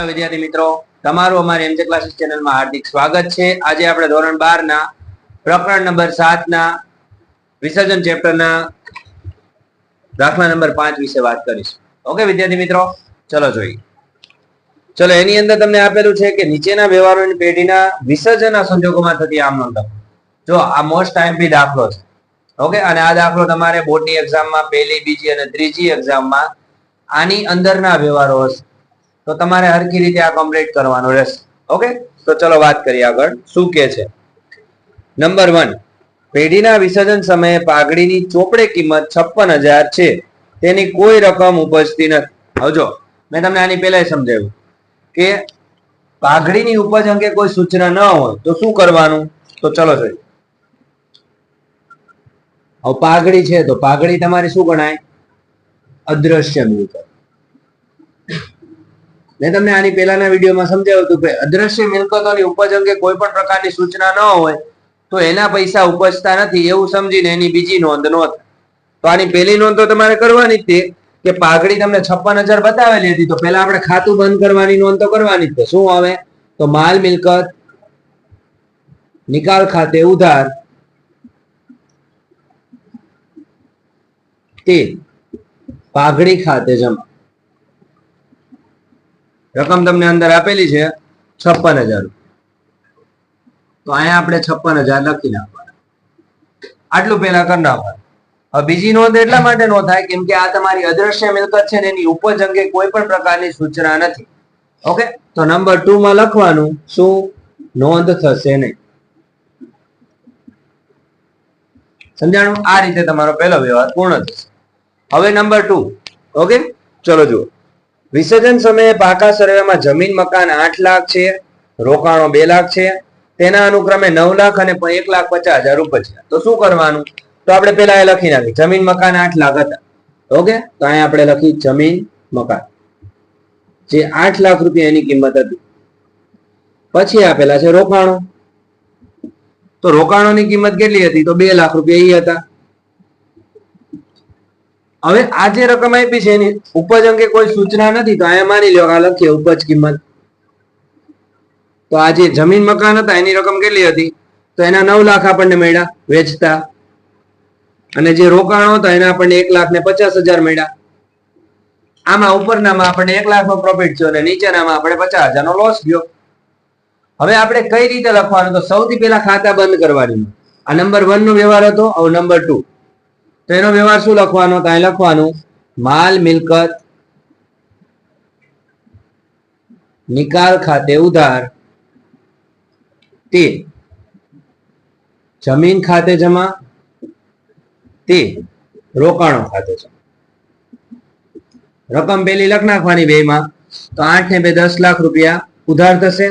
Hello વિદ્યાર્થી મિત્રો, તમારું અમારી એમજે ક્લાસીસ ચેનલમાં હાર્દિક સ્વાગત છે. આજે આપણે ધોરણ બાર ના પ્રકરણ નંબર સાત ના વિસર્જન ચેપ્ટરના દાખલા નંબર પાંચ વિશે વાત કરીશું. ઓકે વિદ્યાર્થી મિત્રો, ચલો જોઈએ. ચલો, એની અંદર તમને આપેલું છે કે નીચેના વ્યવહારોની પેઢીના વિસર્જનના સંજોગોમાં થતી આમ જો, આ મોસ્ટ ટાઈમ દાખલો છે. ઓકે, અને આ દાખલો તમારે બોર્ડની એક્ઝામમાં પહેલી, બીજી અને ત્રીજી એક્ઝામમાં આની અંદરના વ્યવહારો હશે. તો તમારે હરકી રીતે આ કમ્પ્લીટ કરવાનું રહેશે. ઓકે તો ચલો વાત કરીએ આગળ. શું કે છે? નંબર વન પેઢીના વિસર્જન સમયે પાઘડીની ચોપડે કિંમત છપ્પન હજાર છે. તેની કોઈ રકમ ઉપજતી નથી. હજો મેં તમને આની પહેલા સમજાવ્યું કે પાઘડીની ઉપજ અંગે કોઈ સૂચના ન હોય, તો શું કરવાનું? તો ચલો જોઈએ. હવે પાઘડી છે તો પાઘડી તમારી શું ગણાય? અદ્રશ્ય મિલકત મેં તમને આની પહેલાના વિડીયોમાં સમજાવ્યું હતું કે અદ્રશ્ય મિલકતોની ઉપજ અંગે કોઈ પણ પ્રકારની સૂચના ન હોય તો એના પૈસા ઉપજતા નથી એવું સમજીને એની બીજી નોંધ નોંધ તો આની પહેલી નોંધ તો તમારે કરવાની જ કે પાઘડી તમને છપ્પન હજાર બતાવેલી હતી તો પહેલા આપણે ખાતું બંધ કરવાની નોંધ તો કરવાની જ શું આવે? તો માલ મિલકત, નિકાલ ખાતે ઉધાર તે પાઘડી ખાતે જમા. રકમ તમને અંદર આપેલી છે છપ્પન હજાર તો અહીંયા આપણે છપ્પન હજાર લખી નાખવાના. આટલું પહેલા કરી નાખવાનું. હવે બીજી નોંધ એટલા માટે નો થાય કેમ કે આ તમારી અદ્રશ્ય મિલકત છે એની ઉપજ અંગે કોઈ પણ પ્રકારની સૂચના નથી. ઓકે? તો નંબર ટુ માં લખવાનું શું? નોંધ થશે નહીં. સમજાણું? આ રીતે તમારો પહેલો વ્યવહાર પૂર્ણ થશે. હવે નંબર ટુ. ઓકે? ચલો જુઓ. વિસર્જન સમયે પાકા સર્વેમાં જમીન, મકાન આઠ લાખ છે, રોકાણો બે લાખ છે. તેના અનુક્રમે નવ લાખ અને એક લાખ પચાસ હજાર ઉપજ્યા. તો શું કરવાનું? તો આપણે પેલા એ લખી નાખી જમીન, મકાન આઠ લાખ હતા. ઓકે? તો અહીંયા આપણે લખી જમીન, મકાન. જે આઠ લાખ રૂપિયા એની કિંમત હતી. પછી આપેલા છે રોકાણો. તો રોકાણોની કિંમત કેટલી હતી? તો બે લાખ રૂપિયા એ હતા. હવે આ જે રકમ આપી છે એની ઉપજ અંગે કોઈ સૂચના નથી, તો અહીંયા માની લો આ લખીએ ઉપજ કિંમત. તો આ જે જમીન મકાન હતા, એની રકમ કેટલી હતી? તો એના નવ લાખ આપણને મળ્યા વેચતા. અને જે રોકાણો હતા, એના આપણને એક લાખ ને પચાસ હજાર મળ્યા. આમાં ઉપરનામાં આપણને એક લાખ નો પ્રોફિટ થયો અને નીચેનામાં આપણે પચાસ હજાર નો લોસ ગયો હવે આપણે કઈ રીતે લખવાનું? તો સૌથી પહેલા ખાતા બંધ કરવાની. આ નંબર વન નો વ્યવહાર હતો, હવે નંબર ટુ તો એનો વ્યવહાર શું લખવાનો? કાંઈ લખવાનું? માલ મિલકત, નિકાલ ખાતે ઉધાર તે જમીન ખાતે જમા તે રોકાણો ખાતે જમા. રકમ પેલી લખ નાખવાની બે માં તો આઠ ને બે દસ લાખ રૂપિયા ઉધાર થશે,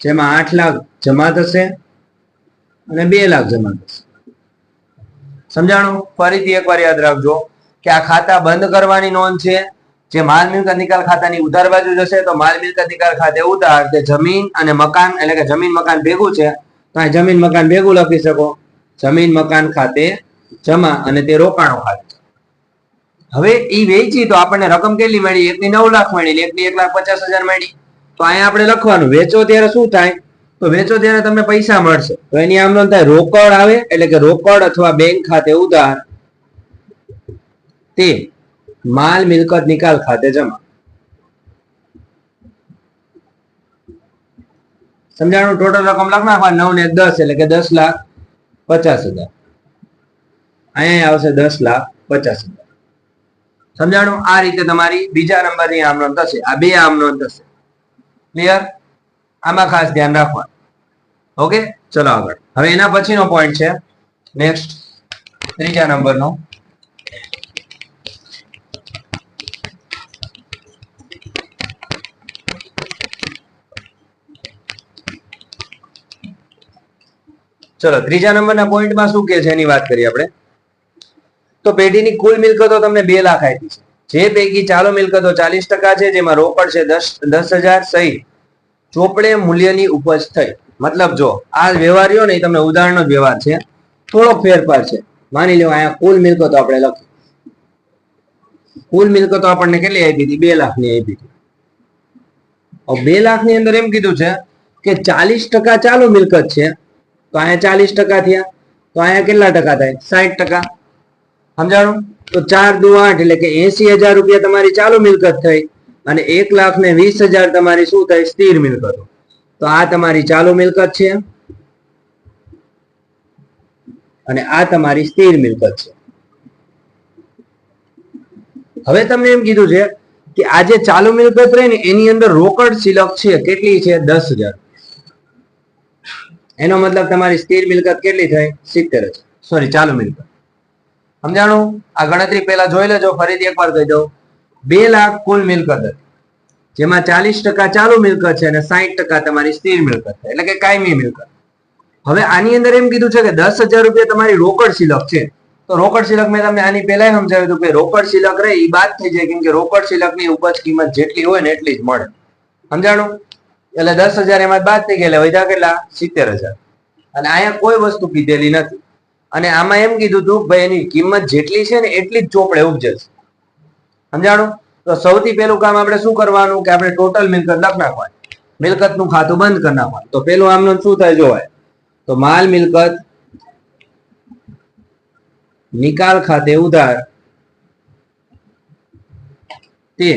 જેમાં આઠ લાખ જમા થશે અને બે લાખ જમા થશે. સમજાણું? ફરીથી એકવાર યાદ રાખજો કે આ ખાતા બંધ કરવાની નોંધ છે. જે માલ મિલકત નિકાલ ખાતાની ઉધાર બાજુ જશે, તો માલ મિલકત નિકાલ ખાતે ઉધાર તે જમીન અને મકાન એટલે કે જમીન મકાન ભેગું છે, તો અહીં જમીન મકાન ભેગું લખી શકો. જમીન મકાન ખાતે જમા અને તે રોકાણો ખાતે. હવે એ વેચી તો આપણને રકમ કેટલી મળી? એકની નવ લાખ મળી, એકની એક લાખ પચાસ હજાર મળી. તો અહીંયા આપણે લખવાનું, વેચો ત્યારે શું થાય? તો વેચો ત્યારે તમને પૈસા મળશે. તો એની આમ નોંધ થાય, રોકડ આવે એટલે કે રોકડ અથવા બેંક ખાતે ઉધાર. તે માલ મિલકત નિકાલ ખાતે જમા. સમજાણું? ટોટલ રકમ લખ નાખવા નવ ને દસ એટલે કે દસ લાખ પચાસ હજાર. અહીંયા આવશે દસ લાખ પચાસ હજાર. સમજાણું? આ રીતે તમારી બીજા નંબરની આમ નોંધ થશે. આ બે આમ નોંધ થશે. ક્લિયર આમાં ખાસ ધ્યાન રાખવાનું. ઓકે ચલો આગળ. હવે એના પછીનો પોઈન્ટ છે. નેક્સ્ટ ત્રીજા નંબરનો. ચલો, ત્રીજા નંબરના પોઈન્ટમાં શું કે છે? એની વાત કરીએ આપણે. તો પેઢીની કુલ મિલકતો તમને બે લાખ આપી છે. જે પૈકી ચાલુ મિલકતો ચાલીસ ટકા છે, જેમાં રોકડ છે દસ દસ હજાર સહિત. ચોપડે મૂલ્યની ઉપજ થઈ. મતલબ જો, આ વ્યવહાર રહ્યો ને એ તમને ઉદાહરણનો વ્યવહાર છે. થોડોક ફેરફાર છે. માની લો અહીંયા કુલ મિલકતો આપણે લખી. કુલ મિલકતો આપણને કેટલી આપી હતી? બે લાખની આપી હતી. બે લાખની અંદર એમ કીધું છે કે ચાલીસ ટકા ચાલુ મિલકત છે. તો અહીંયા ચાલીસ ટકા થયા. તો અહીંયા કેટલા ટકા થાય? સાઠ ટકા. સમજાણું? તો ચાર દુ આઠ એટલે કે એસી હજાર રૂપિયા તમારી ચાલુ મિલકત થઈ. અને એક લાખ ને વીસ હજાર તમારી શું થાય? સ્થિર મિલકતો. તો આ તમારી ચાલુ મિલકત છે. અને આ તમારી સ્થિર મિલકત છે. હવે તમને એમ કીધું છે કે આ જે ચાલુ મિલકત રહી ને, એની અંદર રોકડ સિલક છે, કેટલી છે? દસ હજાર. એનો મતલબ તમારી સ્થિર મિલકત કેટલી થઈ સિત્તેર હજાર. સોરી ચાલુ મિલકત. સમજાણું? આ ગણતરી પહેલા જોઈ લેજો, ફરીથી એકવાર કહી દઉં. બે લાખ કુલ મિલકત હતી. જેમાં ચાલીસ ટકા ચાલુ મિલકત છે અને સાહીઠ ટકા તમારી સ્થિર મિલકત છે. એટલે કે કાયમી મિલકત. હવે આની અંદર એમ કીધું છે કે દસ હજાર રૂપિયા તમારી રોકડ સિલક છે. તો રોકડ સિલક મેં તમને આની પહેલા સમજાવ્યું હતું કે રોકડ સિલક રહે એ બાદ થઈ જાય કેમ કે રોકડ સિલકની ઉપજ કિંમત જેટલી હોય ને એટલી જ મળે. સમજાણું? એટલે દસ હજાર એમાં બાદ થઈ ગયા વધ્યા કેટલા? સિત્તેર હજાર. અને અહીંયા કોઈ વસ્તુ કીધેલી નથી. અને આમાં એમ કીધું હતું, ભાઈ, એની કિંમત જેટલી છે ને એટલી જ ચોપડે ઉપજે છે. સમજાણું? તો સૌથી પહેલું કામ આપણે શું કરવાનું? કે આપણે ટોટલ મિલકત લખ નાખવાની. મિલકતનું ખાતું બંધ કરી નાખવાનું. તો પેલું આમનું શું થાય જોવાય તો માલ મિલકત નિકાલ ખાતે ઉધાર તે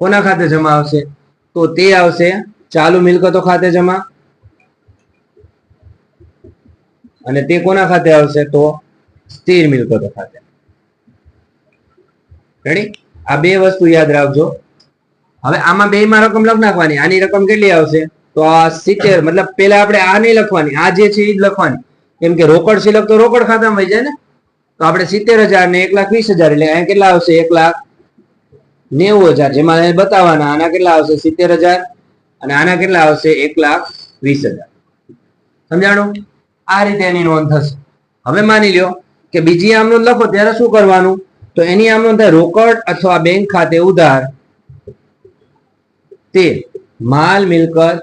કોના ખાતે જમા આવશે? તો તે આવશે ચાલુ મિલકતો ખાતે જમા. અને તે કોના ખાતે આવશે? તો સ્થિર મિલકતો ખાતે. રેડી આ બે વસ્તુ યાદ રાખજો. હવે આમાં બે માં રકમ લખ નાખવાની. આની રકમ કેટલી આવશે? તો આ સિત્તેર, મતલબ પેલા આપણે આ નહીં લખવાની, આ જે છે એ જ લખવાની. કેમ કે રોકડ સિલક તો રોકડ ખાતામાં હોય જાય ને? તો આપણે સિત્તેર હજાર ને એક લાખ વીસ હજાર, એટલે અહીંયા કેટલા આવશે? એક લાખ નેવું હજાર, જેમાં બતાવવાના, આના કેટલા આવશે? સિત્તેર હજાર અને આના કેટલા આવશે? એક લાખ વીસ હજાર. સમજાણું? આ રીતે એની નોંધ થશે. હવે માની લ્યો કે બીજી આમનું લખો, ત્યારે શું કરવાનું? તો એની આમ નોંધ રોકડ અથવા બેંક ખાતે ઉધાર. તે માલ, મિલકત,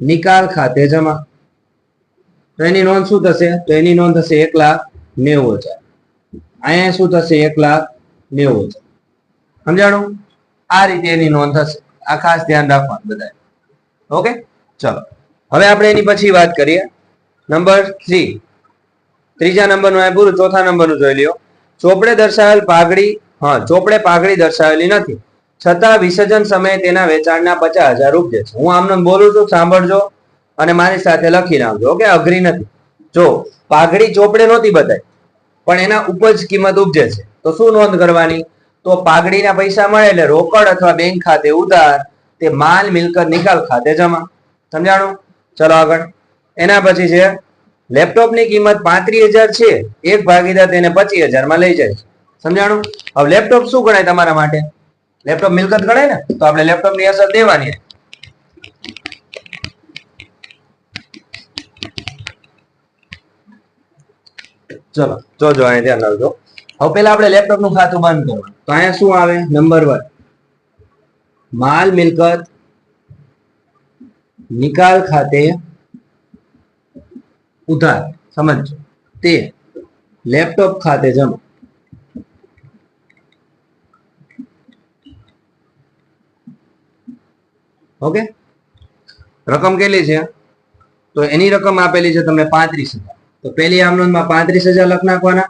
નિકાલ ખાતે જમા. તો એની નોંધ શું થશે? તો એની નોંધ થશે એક લાખ નેવું હજાર. અહીંયા શું થશે? એક લાખ નેવું હજાર. સમજાણું? આ રીતે એની નોંધ થશે. આ ખાસ ધ્યાન રાખવાનું બધા ઓકે? ચલો. હવે આપણે એની પછી વાત કરીએ. Number three. ત્રીજા નંબરનું આ પૂરું ચોથા નંબરનું જોઈ લ્યો. ચોપડે દર્શાવેલ પાઘડી, હા, ચોપડે પાઘડી દર્શાવેલી નથી. છતાં વિસર્જન સમયે તેના વેચાણના પચાસ હજાર રૂપિયા છે. હું આમને બોલું છું, સાંભળજો અને મારી સાથે લખી નાખજો, ઓકે? અઘરી નથી. જો, પાઘડી ચોપડે નહોતી બતાવી, પણ એના ઉપજ કિંમત ઉપજે છે. તો શું નોંધ કરવાની? તો પાઘડીના પૈસા મળે એટલે રોકડ અથવા બેંક ખાતે ઉધાર, તે માલ મિલકત નિકાલ ખાતે જમા. સમજાણું? ચલો આગળ. એના પછી છે લેપટોપની કિંમત પાંત્રીસ હજાર છે. એક ભાગીદાર તેને પચીસ હજારમાં લઈ જાય. સમજાણું? હવે લેપટોપ શું ગણાય તમારા માટે? લેપટોપ મિલકત ગણાય ને? તો આપણે લેપટોપની અસર દેવાની. ચલો જોજો અહીંયા ધ્યાન રાખજો. હવે પેલા આપણે લેપટોપનું ખાતું બંધ કરવાનું. તો અહીંયા શું આવે? Number one. માલ મિલકત નિકાલ ખાતે ઉધાર સમજ તે લેપટોપ ખાતે જમો. ઓકે? રકમ કેટલી છે? તો એની રકમ આપેલી છે તમને પાંત્રીસ હજાર. તો પેલી આમ નોંધમાં પાંત્રીસ હજાર લખ નાખવાના.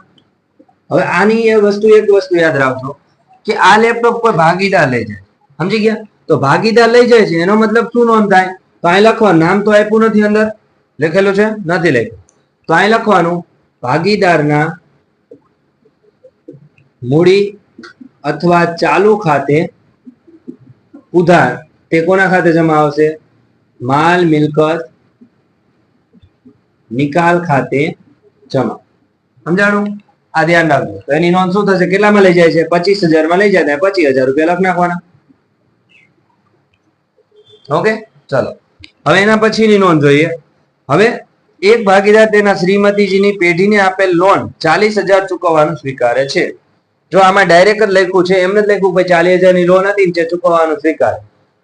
હવે આની એ વસ્તુ, એક વસ્તુ યાદ રાખજો કે આ લેપટોપ કોઈ ભાગીદાર લઈ જાય. સમજી ગયા? તો ભાગીદાર લઈ જાય છે, એનો મતલબ શું નોંધ થાય? તો અહીં લખવાનું, નામ તો આપ્યું નથી અંદર. લખેલું છે? નથી લખ્યું. તો અહીં લખવાનું, ભાગીદારના મૂડી અથવા ચાલુ ખાતે ઉધાર તે કોના ખાતે જમા આવશે? માલ, મિલકત, નિકાલ ખાતે જમા. સમજાણું? આ ધ્યાન રાખજો. તો એની નોંધ શું થશે? કેટલામાં લઈ જાય છે? પચીસ હજારમાં લઈ જાય પચીસ હજાર રૂપિયા લખ નાખવાના. ઓકે? ચલો. હવે એના પછીની નોંધ જોઈએ. હવે એક ભાગીદાર તેના શ્રીમતીજીની પેઢીને આપેલ લોન ચાલીસ હજાર ચૂકવવાનું સ્વીકારે છે. જો આમાં ડાયરેક્ટ લખ્યું છે, એમને જ લખ્યું કે ચાલીસ હજારની લોન હતી જે ચૂકવવાનું સ્વીકારે.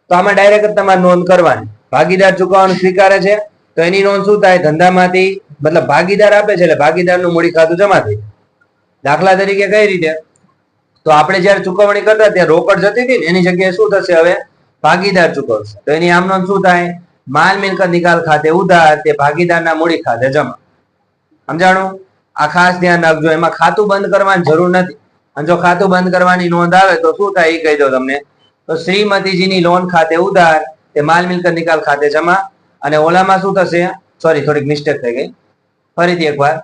તો આમાં ડાયરેક્ટ તમારે નોંધ કરવાની. ભાગીદાર ચૂકવવાનું સ્વીકારે છે, તો એની નોંધ શું થાય? ધંધામાંથી, મતલબ ભાગીદાર આપે છે એટલે ભાગીદારનું મૂડી ખાતું જમા થઈ દાખલા તરીકે કઈ રીતે? તો આપણે જયારે ચૂકવણી કરતા ત્યારે રોકડ જતી હતી ને એની જગ્યાએ શું થશે હવે? ભાગીદાર ચૂકવશે. તો એની આમ નોંધ શું થાય? માલ મિલકત નિકાલ ખાતે ઉધાર તે ભાગીદારના મૂડી ખાતે જમા. સમજાણું? આ ખાસ ધ્યાન રાખજો. એમાં ખાતું બંધ કરવાની જરૂર નથી. અને જો ખાતું બંધ કરવાની નોંધ આવે તો શું થાય? એ કહી દો તમને. તો શ્રીમતીજીની લોન ખાતે ઉધાર તે માલ મિલકત નિકાલ ખાતે જમા. અને ઓલામાં શું થશે? સોરી થોડીક મિસ્ટેક થઈ ગઈ. ફરીથી એકવાર.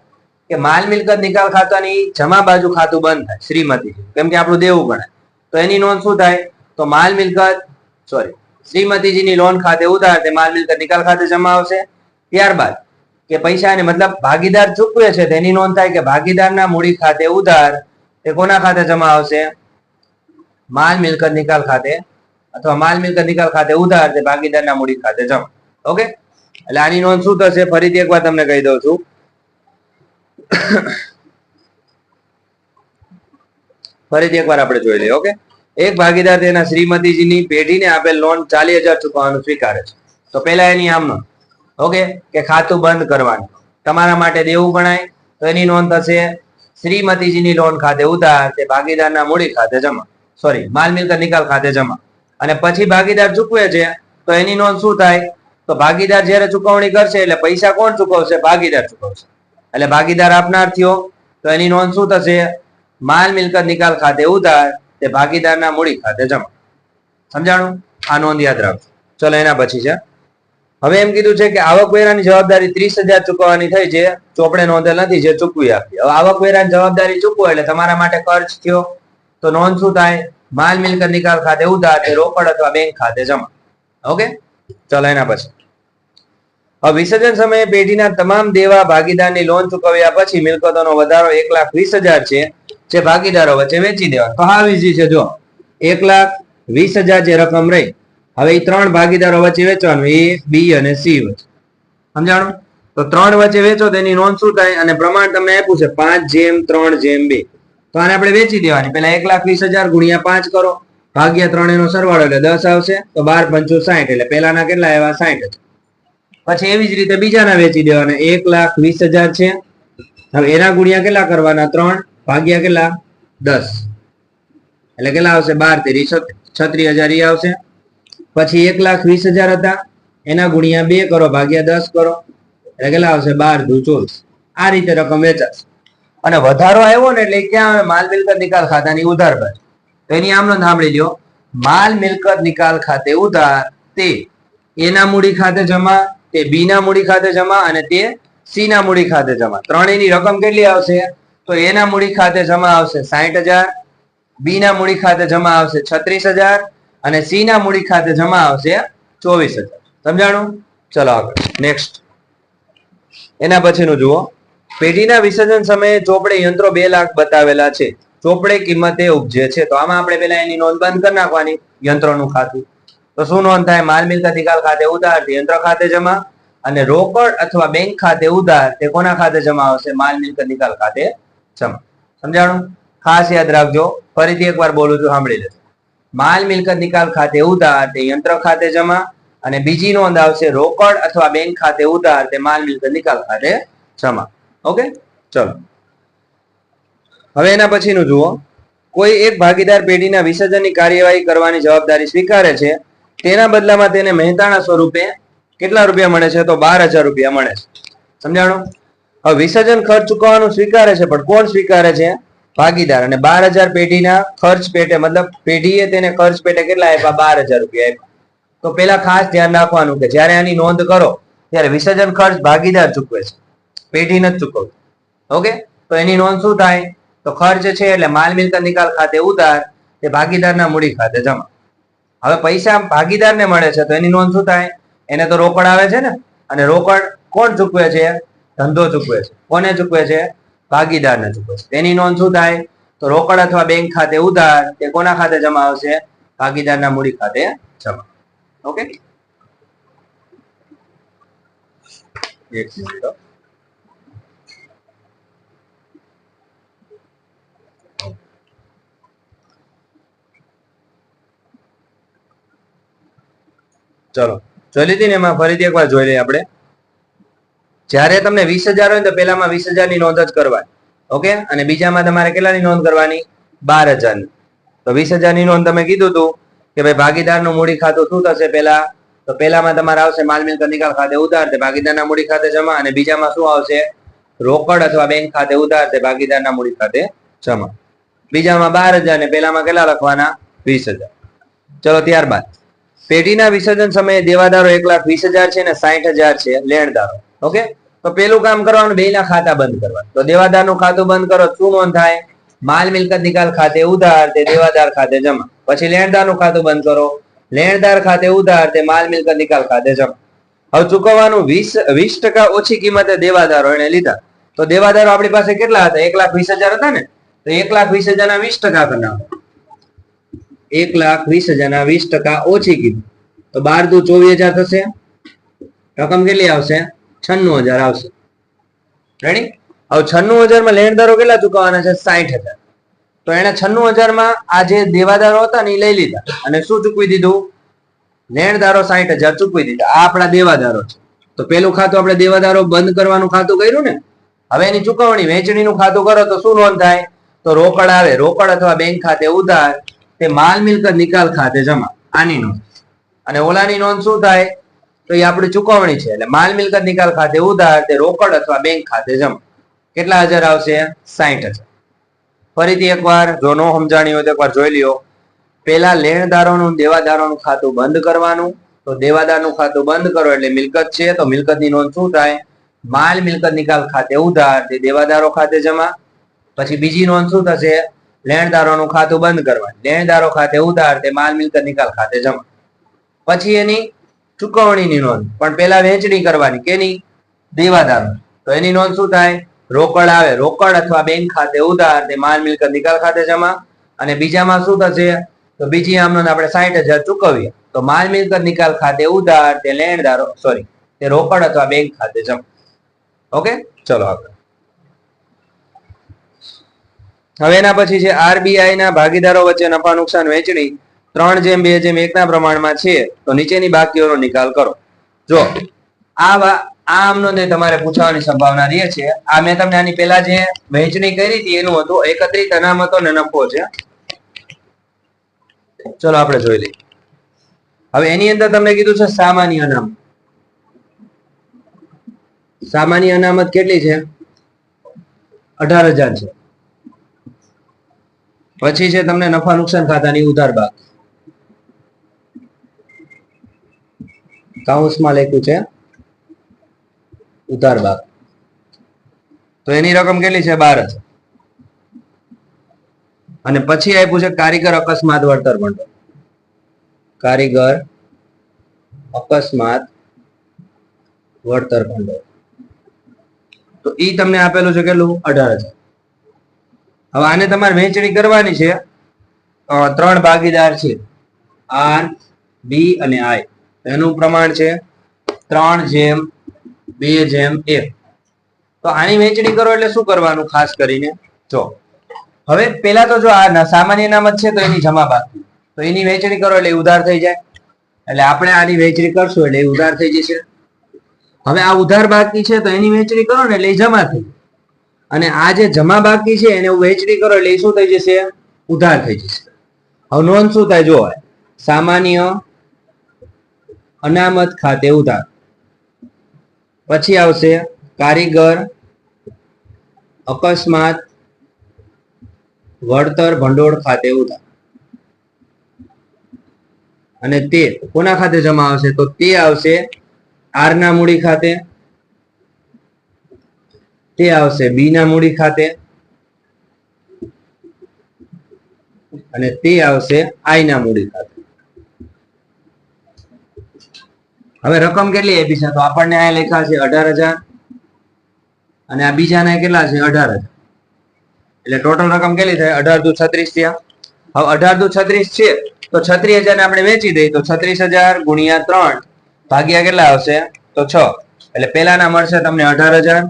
કે માલ મિલકત નિકાલ ખાતાની જમા બાજુ ખાતું બંધ થાય. શ્રીમતીજી. કેમ કે આપણું દેવું ગણાય. તો એની નોંધ શું થાય? તો માલ મિલકત સોરી શ્રીમતીજીની લોન ખાતે ઉધાર તે માલ મિલકત નિકાલ ખાતે જમા આવશે. ત્યારબાદ કે પૈસા મતલબ ભાગીદાર ચૂકવે છે તેની નોંધ થાય કે ભાગીદારના મૂડી ખાતે ઉધાર તે કોના ખાતે જમા આવશે? માલ મિલકત નિકાલ ખાતે અથવા માલ મિલકત નિકાલ ખાતે ઉધાર તે ભાગીદારના મૂડી ખાતે જમા. ઓકે? એટલે આની નોંધ શું થશે? ફરીથી એકવાર તમને કહી દઉં છું. ફરીથી એકવાર આપણે જોઈ લઈએ, ઓકે? એક ભાગીદાર તેના શ્રીમતીજીની પેઢીને આપેલ લોન ચાલીસ હજાર ચૂકવવાનું સ્વીકારે છે. તો પહેલા એની આમનો. ઓકે? કે ખાતું બંધ કરવાનું. તમારા માટે દેવું ગણાય. તો એની નોંધ થશે, શ્રીમતીજીની લોન ખાતે ઉધાર તે ભાગીદારના મૂડી ખાતે જમા. સોરી માલ મિલકત નિકાલ ખાતે જમા. અને પછી ભાગીદાર ચૂકવે છે, તો એની નોંધ શું થાય? તો ભાગીદાર જ્યારે ચૂકવણી કરશે એટલે પૈસા કોણ ચૂકવશે? ભાગીદાર ચૂકવશે. એટલે ભાગીદાર આપનાર થયો. તો એની નોંધ શું થશે? માલ મિલકત નિકાલ ખાતે ઉધાર તે ભાગીદારના મૂડી ખાતે જમા. સમજાણું? આ નોંધ યાદ રાખજો ચલો એના પછી છે. હવે એમ કીધું છે કે આવકવેરાની જવાબદારી ત્રીસ હજાર ચૂકવવાની થઈ છે. ચોપડે નોંધેલ નથી જે ચૂકવી આપી. હવે આવકવેરાની જવાબદારી ચૂકવો એટલે તમારા માટે ખર્ચ થયો. તો નોંધ શું થાય? માલ મિલકત નિકાલ ખાતે ઉધાર તે રોકડ અથવા બેંક ખાતે જમા. ઓકે? ચલો એના પછી. હવે વિસર્જન સમયે પેઢીના તમામ દેવા ભાગીદારની લોન ચૂકવ્યા પછી મિલકતોનો વધારો એક લાખ વીસ હજાર છે. જે ભાગીદારો વચ્ચે વેચી દેવા. તો હા વીજી છે જો, એક લાખ વીસ હજાર જે રકમ રહી, હવે એ ત્રણ ભાગીદારો વચ્ચે વેચવાનું, એ બી અને સી વચ્ચે. સમજાણું? તો ત્રણ વચ્ચે વેચો તેની નોંધ શું થાય? અને પ્રમાણ તમને આપ્યું છે, પાંચ જેમ, ત્રણ જેમ બે. તો આને આપણે વેચી દેવાની. પેલા એક લાખ વીસ હજાર ગુણ્યા પાંચ કરો, ભાગ્યા ત્રણ એનો સરવાળો એટલે દસ આવશે, તો બાર પંચો સાઠ એટલે પેલાના કેટલા આવ્યા? સાઠ પછી એવી જ રીતે બીજાના વેચી દેવાના. એક લાખ વીસ હજાર છે. હવે એના ગુણ્યા કેટલા કરવાના? ત્રણ. ભાગ્યા કેટલા? દસ. એટલે કેટલા આવશે? બાર તેરી છત્રીસ હજાર ઈ આવશે. પછી એક લાખ વીસ હજાર હતા. એના ગુણ્યા બે કરો, ભાગ્યા દસ કરો. એટલે કેટલા આવશે? બાર દુ ચોવીસ. આ રીતે રકમ વેચાશે. અને વધારો આવ્યો ને એટલે ક્યાં માલ મિલકત નિકાલ ખાતાની ઉધાર પર. તો એની આમ નોંધ સાંભળી લ્યો. માલ મિલકત નિકાલ ખાતે ઉધાર તે એના મૂડી ખાતે જમા, તે બી ના મૂડી ખાતે જમા અને તે સી ના મૂડી ખાતે જમા. ત્રણેયની રકમ કેટલી આવશે? તો એના મૂડી ખાતે જમા આવશે સાહીઠ હજાર બી ના મૂડી ખાતે જમા આવશે છત્રીસ હજાર અને સી ના મૂડી ખાતે જમા આવશે ચોવીસ હજાર. સમજાણું? ચલો આગળ. નેક્સ્ટ એના પછીનું જુઓ. પેઢીના વિસર્જન સમયે ચોપડે યંત્રો બે લાખ બતાવેલા છે. ચોપડે કિંમતે ઉપજે છે. તો આમાં આપણે પેલા એની નોંધ બંધ કરી નાખવાની, યંત્રોનું ખાતું. તો શું નોંધ થાય? માલ મિલકત નિકાલ ખાતે ઉધાર યંત્ર ખાતે જમા અને રોકડ અથવા બેંક ખાતે ઉધાર, તે કોના ખાતે જમા આવશે? માલ મિલકત નિકાલ ખાતે સમજાણું? ખાસ યાદ રાખજો, ફરીથી એકવાર બોલું છું, સાંભળી લેજો. માલ મિલકત નિકાલ ખાતે ઉધાર, તે યંત્ર ખાતે જમા, અને બીજી નોંધ આવશે રોકડ અથવા બેંક ખાતે ઉધાર, તે માલ મિલકત નિકાલ ખાતે જમા. ઓકે? ચલો. હવે એના પછીનું જુઓ. કોઈ એક ભાગીદાર પેઢીના વિસર્જનની કાર્યવાહી કરવાની જવાબદારી સ્વીકારે છે, તેના બદલામાં તેને મહેતાણા સ્વરૂપે કેટલા રૂપિયા મળે છે? તો બાર હજાર રૂપિયા મળે છે. સમજાણું? હવે વિસર્જન ખર્ચ ચૂકવવાનું સ્વીકારે છે, પણ કોણ સ્વીકારે છે? ભાગીદાર. અને બાર હજાર પેઢીના ખર્ચ પેટે, મતલબ પેઢીએ તેને ખર્ચ પેટે કેટલા આપ્યા? બાર હજાર રૂપિયા આપ્યા. તો પેલા ખાસ ધ્યાન રાખવાનું કે જ્યારે આની નોંધ કરો, ત્યારે વિસર્જન ખર્ચ ભાગીદાર ચૂકવે છે. પેઢી નથી ચૂકવતી ઓકે? તો એની નોંધ શું થાય? તો ખર્ચ છે એટલે માલ મિલકત નિકાલ ખાતે ઉતાર તે ભાગીદારના મૂડી ખાતે જમા. હવે પૈસા ભાગીદારને મળે છે, તો એની નોંધ શું થાય? એને તો રોકડ આવે છે ને? અને રોકડ કોણ ચૂકવે છે? ધંધો ચૂકવે છે. કોને ચૂકવે છે? ભાગીદારને ચૂકવે છે. તેની નોંધ શું થાય? તો રોકડ અથવા બેંક ખાતે ઉધાર તે કોના ખાતે જમા આવશે? ભાગીદારના મૂડી ખાતે જમા. ઓકે એક મિનિટ ચલો. જોઈ લીધી ને એમાં ફરીથી એકવાર જોઈ લઈએ આપણે. જ્યારે તમને વીસ હજાર હોય તો પેલામાં વીસ હજારની નોંધ જ કરવાની. ઓકે? અને બીજામાં તમારે કેટલાની નોંધ કરવાની? બાર હજારની. તો વીસ હજારની નોંધ તમે કીધું હતું કે ભાઈ ભાગીદારનું મૂડી ખાતું શું થશે પહેલા? તો પહેલામાં તમારે આવશે માલ મિલકત નિકાલ ખાતે ઉધાર તે ભાગીદારના મૂડી ખાતે જમા અને બીજામાં શું આવશે? રોકડ અથવા બેંક ખાતે ઉધાર તે ભાગીદારના મૂડી ખાતે જમા. બીજામાં બાર હજાર ને પેલામાં કેટલા લખવાના? વીસ હજાર. ચલો ત્યારબાદ. પેઢીના વિસર્જન સમયે દેવાદારો એક લાખ વીસ હજાર છે અને સાઠ હજાર છે લેણદારો. ઓકે? તો પેલું કામ કરવાનું બે ના ખાતા બંધ કરવા તો દેવાદારનું ખાતું બંધ કરો, શું નોંધ થાય? માલ મિલકત નિકાલ ખાતે ઉધાર તે દેવાદાર ખાતે જમા. પછી લેણદારનું ખાતું બંધ કરો. લેણદાર ખાતે ઉધાર તે માલ મિલકત નિકાલ ખાતે જમા. હવે ચૂકવવાનું વીસ વીસ ટકા ઓછી કિંમતે દેવાદારો એને લીધા. તો દેવાદારો આપણી પાસે કેટલા હતા? એક લાખ વીસ હજાર હતા ને? તો એક લાખ વીસ હજારના વીસ ટકા કરના એક લાખ વીસ હજારના વીસ ટકા ઓછી કિંમત. તો બાર દુ ચોવીસ હજાર થશે. રકમ કેટલી આવશે? છન્નું હજાર આવશે. રેડી હવે છન્નું હજારમાં લેણદારો કેટલા ચૂકવવાના છે? સાઠ હજાર. તો એને છન્નું હજારમાં આ જે દેવાદારો હતા ને એ લઈ લીધા. અને શું ચૂકવી દીધું? લેણદારો સાઠ હજાર ચૂકવી દીધા. આ આપણા દેવાદારો છે. તો પેલું ખાતું આપણે દેવાદારો બંધ કરવાનું ખાતું કર્યું ને? હવે એની ચુકવણી, વેચણીનું ખાતું કરો તો શું નોંધ થાય? તો રોકડ આવે. રોકડ અથવા બેંક ખાતે ઉધાર, તે માલ મિલકત નિકાલ ખાતે જમા. આની નોંધ. અને ઓલાની નોંધ શું થાય? તો એ આપણી ચુકવણી છે. એટલે માલ મિલકત નિકાલ ખાતે ઉધાર તે રોકડ અથવા બેંક ખાતે જમા. કેટલા હજાર આવશે? સાહીઠ હજાર. ફરીથી એકવાર, જો નો સમજાણી હોય તો એકવાર જોઈ લ્યો. પેલા લેણદારોનું, દેવાદારોનું ખાતું બંધ કરવાનું. તો દેવાદારનું ખાતું બંધ કરો એટલે મિલકત છે, તો મિલકતની નોંધ શું થાય? માલ મિલકત નિકાલ ખાતે ઉધાર તે દેવાદારો ખાતે જમા. પછી બીજી નોંધ શું થશે? લેણદારોનું ખાતું બંધ કરવાનું. લેણદારો ખાતે ઉધાર તે માલ મિલકત નિકાલ ખાતે જમા. પછી એની ચુકવણીની નોંધ. પણ પેલા વેચણી કરવાની. કેની? દેવાદારો તો એની નોંધ શું થાય? રોકડ આવે. રોકડ અથવા બેંક ખાતે ઉધાર, તે માલ, મિલકત, નિકાલ ખાતે જમા. અને બીજામાં શું થશે? તો બીજી આમનો આપણે સાઠ હજાર ચૂકવીએ. તો માલ, મિલકત, નિકાલ ખાતે ઉધાર, તે લેણદારો સોરી તે રોકડ અથવા બેંક ખાતે જમા. ઓકે? ચલો આગળ. હવે એના પછી છે આરબીઆઈ ના ભાગીદારો વચ્ચે નફા, નુકસાન વહેંચણી ત્રણ જેમ, બે જેમ એકના પ્રમાણમાં છે, તો નીચેની બાકીઓનો નિકાલ કરો. જો, આ આમનો ને તમારે પૂછવાની સંભાવના રહે છે. આ મેં તમને આની પહેલા જે વહેંચણી કરી હતી, એનું હતું એકત્રિત અનામતો ને નફો છે. ચલો, આપણે જોઈ લઈએ. હવે એની અંદર તમને કીધું છે સામાન્ય અનામત. સામાન્ય અનામત કેટલી છે? અઢાર હજાર છે. પછી છે તમને નફા નુકસાન ખાતાની ઉધાર બાદ. કાઉન્સમાં લખ્યું છે ઉધાર બાદ તો એની રકમ કેટલી છે? બાર અને પછી આપ્યું છે કારીગર અકસ્માત વળતર ભંડોળ કારીગર અકસ્માત વળતર ભંડોળ તો ઈ તમને આપેલું છે કેટલું? અઢાર હજાર. હવે આને તમારે વહેંચણી કરવાની છે. ત્રણ ભાગીદાર છે. આર, બી અને આઈ. એનું પ્રમાણ છે ત્રણ જેમ, બે જેમ, એક. તો આની વહેંચણી કરો એટલે શું કરવાનું? ખાસ કરીને જો, હવે પેલા તો જો આ સામાન્ય અનામત છે તો એની જમા બાકી તો એની વહેંચણી કરો એટલે ઉધાર થઈ જાય. એટલે આપણે આની વહેંચણી કરશું એટલે ઉધાર થઈ જશે. હવે આ ઉધાર બાકી છે તો એની વહેંચણી કરો ને એટલે જમા થઈ. અને આ જે જમા બાકી છે એને વહેંચણી કરો એટલે શું થઈ જશે? ઉધાર થઈ જશે. હવે નોંધ શું થાય? જો સામાન્ય અનામત ખાતે ઉધાર પછી આવશે કારીગર, અકસ્માત, વળતર ભંડોળ ખાતે ઉધાર અને તે કોના ખાતે જમા આવશે? તો તે આવશે આર ના મૂડી ખાતે. તે આવશે બી ના મૂડી ખાતે. અને તે આવશે આઈ ના મૂડી ખાતે. હવે રકમ કેટલી આપી છે? તો આપણને આ લેખા છે અઢાર હજાર અને આ બીજાના કેટલા છે? અઢાર હજાર. એટલે ટોટલ રકમ કેટલી થાય? અઢાર દુ છત્રીસ થયા. હવે અઢાર દુ છત્રીસ છે, તો છત્રીસ હજાર આપણે વેચી દઈએ, તો છત્રીસ હજાર ગુણ્યા ત્રણ ભાગ્યા કેટલા આવશે? તો છ. એટલે પેલાના મળશે તમને અઢાર હજાર,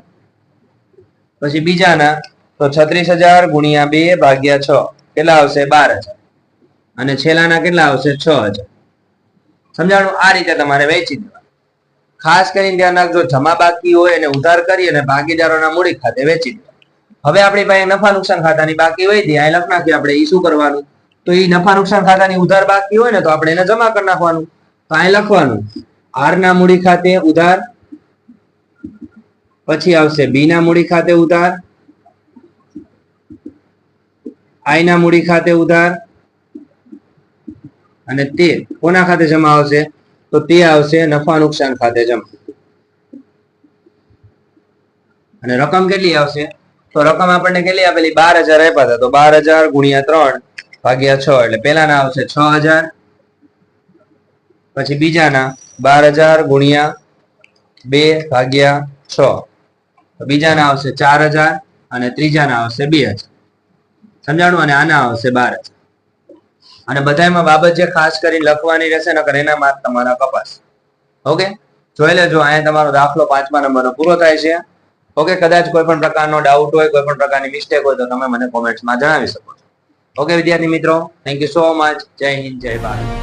પછી બીજાના, તો છત્રીસ હજાર ગુણ્યા બે ભાગ્યા છ. કેટલા આવશે? બાર હજાર. અને છેલ્લાના કેટલા આવશે? છ હજાર. સમજાણું? આ રીતે તમારે વેચી દેવા ખાસ કરીને ધ્યાન રાખજો જમા બાકી હોય એને ઉધાર કરી અને ભાગીદારોના મૂડી ખાતે વેચી દેવા હવે આપણી પાસે નફા નુકસાન ખાતાની બાકી હોય ત્યાં લખ નાખીએ, આપણે એ શું કરવાનું. તો એ નફા નુકસાન ખાતાની ઉધાર બાકી હોય ને તો આપણે એને જમા કરી નાખવાનું. તો અહીં લખવાનું આર ના મૂડી ખાતે ઉધાર, પછી આવશે બી ના મૂડી ખાતે ઉધાર આઈ ના મૂડી ખાતે ઉધાર અને તે કોના ખાતે જમા આવશે? તો તે આવશે નફા નુકસાન ખાતે જમા. અને રકમ કેટલી આવશે? તો રકમ આપણને કેટલી આપેલી? બાર હજાર આપ્યા હતા. તો બાર હજાર ગુણ્યા ત્રણ ભાગ્યા છ, એટલે પેલાના આવશે છ હજાર. પછી બીજાના બાર હજાર ગુણ્યા બે ભાગ્યા છ. બીજાના આવશે ચાર હજાર અને ત્રીજાના આવશે બે હજાર. સમજાણું? અને આના આવશે બાર હજાર. અને બધામાં બાબત જે ખાસ કરી લખવાની રહેશે, નકર એના માર્ક તમારા કપાસ ઓકે? જોઈ લેજો, અહીંયા તમારો દાખલો પાંચમા નંબરનો પૂરો થાય છે. ઓકે, કદાચ કોઈ પણ પ્રકારનો ડાઉટ હોય, કોઈ પણ પ્રકારની મિસ્ટેક હોય, તો તમે મને કોમેન્ટ્સમાં જણાવી શકો છો. ઓકે, વિદ્યાર્થી મિત્રો થેન્ક યુ સો મચ જય હિન્દ, જય ભારત.